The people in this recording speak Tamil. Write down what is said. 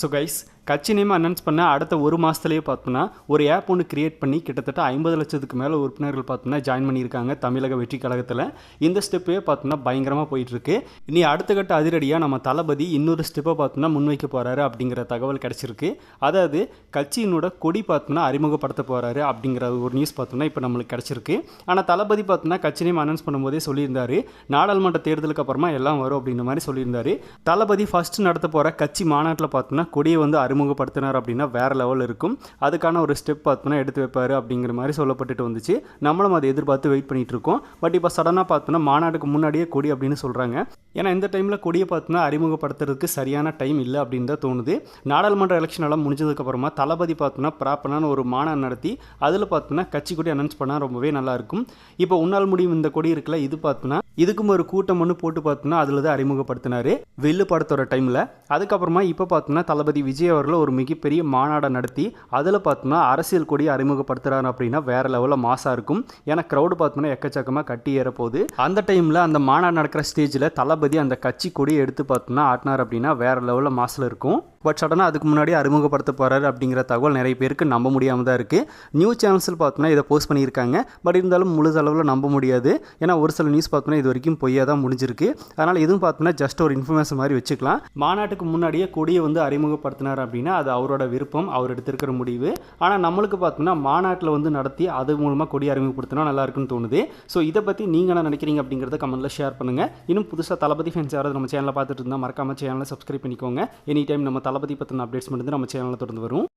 ஸோ கைஸ் கட்சி நேம் அனௌன்ஸ் பண்ண அடுத்த ஒரு மாதத்துலேயே பார்த்தோன்னா ஒரு ஆப் ஒன்று கிரியேட் பண்ணி கிட்டத்தட்ட ஐம்பது லட்சத்துக்கு மேலே உறுப்பினர்கள் பார்த்தோன்னா ஜாயின் பண்ணியிருக்காங்க தமிழக வெற்றி கழகத்தில். இந்த ஸ்டெப்பே பார்த்தோன்னா பயங்கரமாக போயிட்டுருக்கு. இனி அடுத்த கட்ட அதிரடியாக நம்ம தளபதி இன்னொரு ஸ்டெப்பை பார்த்தோன்னா முன்வைக்க போகிறாரு அப்படிங்கிற தகவல் கிடச்சிருக்கு. அதாவது கட்சியினோட கொடி பார்த்தோன்னா அறிமுகப்படுத்த போகிறாரு அப்படிங்கிற ஒரு நியூஸ் பார்த்தோன்னா இப்போ நம்மளுக்கு கிடச்சிருக்கு. ஆனால் தளபதி பார்த்தோன்னா கட்சி நேம் அனௌன்ஸ் பண்ணும்போதே சொல்லியிருந்தார். நாடாளுமன்ற தேர்தலுக்கு அப்புறமா எல்லாம் வரும் அப்படின்ற மாதிரி சொல்லியிருந்தாரு. தளபதி ஃபஸ்ட்டு நடத்த போகிற கட்சி மாநாட்டில் பார்த்தோன்னா கொடியை வந்து அறிமுகப்படுத்தினார் அப்படின்னா வேறு லெவல் இருக்கும். அதுக்கான ஒரு ஸ்டெப் பார்த்தோன்னா எடுத்து வைப்பார் அப்படிங்கிற மாதிரி சொல்லப்பட்டுட்டு வந்துச்சு. நம்மளும் அதை எதிர்பார்த்து வெயிட் பண்ணிட்டு இருக்கோம். பட் இப்போ சடனாக பார்த்தோன்னா மாநாட்டுக்கு முன்னாடியே கொடி அப்படின்னு சொல்கிறாங்க ஏன்னா இந்த டைமில் கொடியை பார்த்தோன்னா அறிமுகப்படுத்துறதுக்கு சரியான டைம் இல்லை அப்படின்னு தான் தோணுது. நாடாளுமன்ற எலெக்ஷன் எல்லாம் முடிஞ்சதுக்கப்புறமா தளபதி பார்த்தோன்னா ப்ராப்பரான ஒரு மாநாடு நடத்தி அதில் பார்த்தோன்னா கட்சி கொடி அனௌன்ஸ் பண்ணால் ரொம்பவே நல்லாயிருக்கும் இப்போ உன்னால் முடியும் இந்த கொடி இருக்குல்ல இது பார்த்தோன்னா இதுக்கும் ஒரு கூட்டம் ஒன்று போட்டு பார்த்தோன்னா அதில் தான் அறிமுகப்படுத்தினார் வெள்ளு படத்தோட டைமில் அதுக்கப்புறமா இப்போ பார்த்தோன்னா தளபதி விஜய் அவர்கள் ஒரு மிகப்பெரிய மாநாடை நடத்தி அதில் பார்த்தோன்னா அரசியல் கொடி அறிமுகப்படுத்துகிறார் அப்படின்னா வேற லெவலில் மாசாக இருக்கும். ஏன்னா க்ரௌடு பார்த்தோன்னா எக்கச்சக்கமாக கட்டி ஏற போகுது. அந்த டைமில் அந்த மாநாடு நடக்கிற ஸ்டேஜில் தளபதி அந்த கட்சி கொடியை எடுத்து பார்த்தோன்னா ஆட்டினார் அப்படின்னா வேற லெவலில் மாசில் இருக்கும். பட் சடனாக அதுக்கு முன்னாடி அறிமுகப்படுத்த போகிறாரு அப்படிங்கிற தகவல் நிறைய பேருக்கு நம்ப முடியாமல் தான் இருக்குது நியூஸ் சேனல்ஸில் பார்த்தோன்னா இதை போஸ்ட் பண்ணியிருக்காங்க. பட் இருந்தாலும் முழு அளவில் நம்ப முடியாது. ஏன்னா ஒரு சில நியூஸ் பார்த்தோன்னா இது வரைக்கும் பொய்யாக தான் முடிஞ்சிருக்கு. அதனால் இதுவும் பார்த்தோன்னா ஜஸ்ட் ஒரு இன்ஃபர்மேஷன் மாதிரி வச்சுக்கலாம். மாநாட்டுக்கு முன்னாடியே கொடியை வந்து அறிமுகப்படுத்தினார் அப்படின்னா அது அவரோட விருப்பம் அவர் எடுத்திருக்கிற முடிவு. ஆனால் நம்மளுக்கு பார்த்தோம்னா மாநாட்டில் வந்து நடத்தி அது மூலமாக கொடி அறிமுகப்படுத்தினா நல்லா இருக்குன்னு தோணுது. ஸோ இதை பற்றி நீங்கள் என்ன நினைக்கிறீங்க அப்படிங்கிறத கமெண்ட்டில் ஷேர் பண்ணுங்கள் இன்னும் புதுசாக தளபதி ஃபேன்ஸ் யாராவது நம்ம சேனலில் பார்த்துட்டு இருந்தால் மறக்காம சேனலை சப்ஸ்கிரைப் பண்ணிக்கோங்க. எனி டைம் நம்ம தளபதி பற்றின அப்டேட்ஸ் மட்டும் நம்ம சேனலில் தொடர்ந்து வரும்.